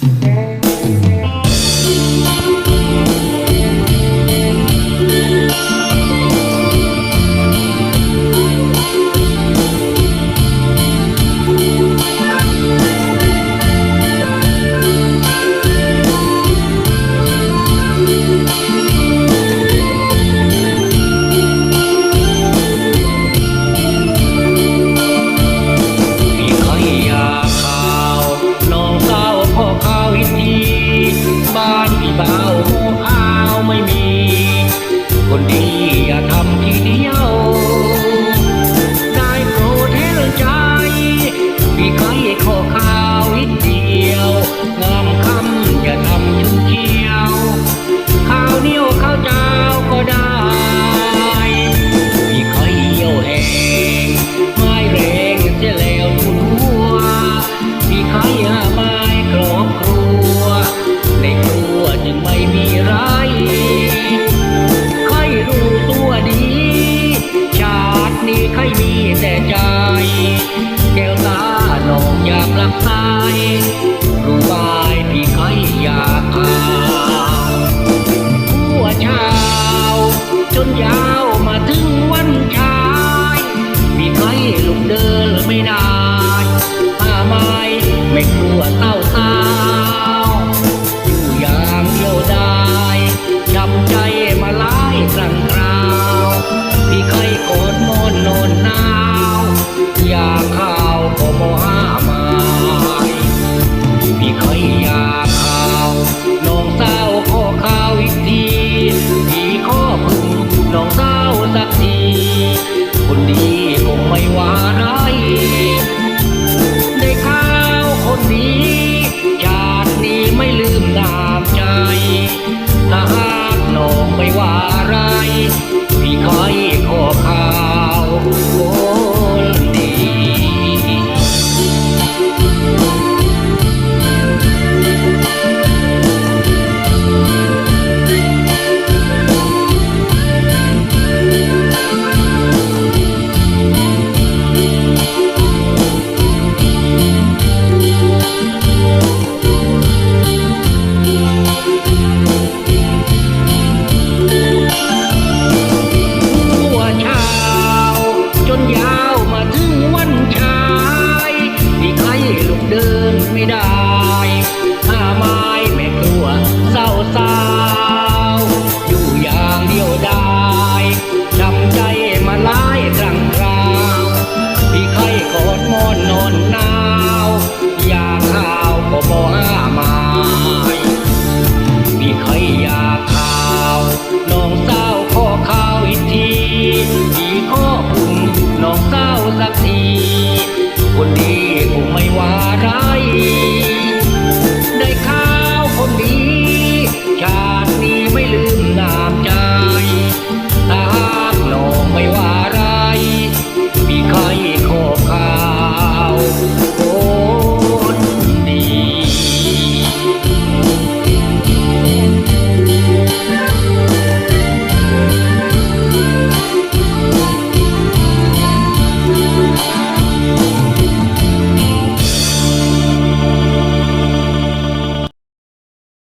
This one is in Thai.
Dios. นดีอย่าทำทีเดียว ได้โปรดเห็นใจพี่ใครขอข้า รู้ว่าพี่เคยอยากผัวเช้าจนยาวมาถึงวันชายพี่เคยลุเดินไม่ได้ คนดีคงไม่ว่าไรได้ข้าวคนนี้ชาตินี้ไม่ลืมนามใจถ้าหากน้องไม่ว่าไร ลุกเดินไม่ได้ ถ้าไม้แม่กลัวเศร้าสา